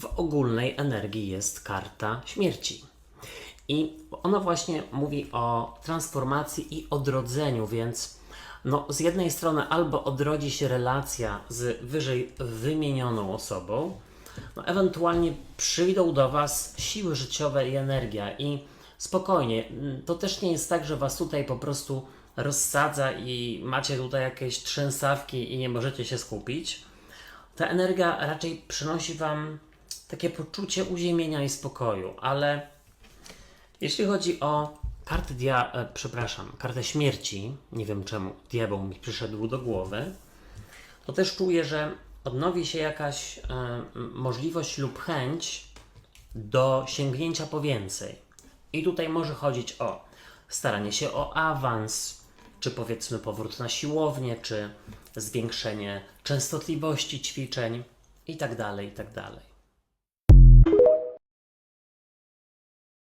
w ogólnej energii jest karta śmierci. I ona właśnie mówi o transformacji i odrodzeniu, więc no, z jednej strony albo odrodzi się relacja z wyżej wymienioną osobą, no, ewentualnie przyjdą do Was siły życiowe i energia. I spokojnie, to też nie jest tak, że Was tutaj po prostu rozsadza i macie tutaj jakieś trzęsawki i nie możecie się skupić. Ta energia raczej przynosi Wam takie poczucie uziemienia i spokoju, ale jeśli chodzi o kartę dia, e, przepraszam, kartę śmierci, nie wiem czemu diabeł mi przyszedł do głowy, to też czuję, że odnowi się jakaś e, możliwość lub chęć do sięgnięcia po więcej. I tutaj może chodzić o staranie się o awans, czy powiedzmy powrót na siłownię, czy zwiększenie częstotliwości ćwiczeń i tak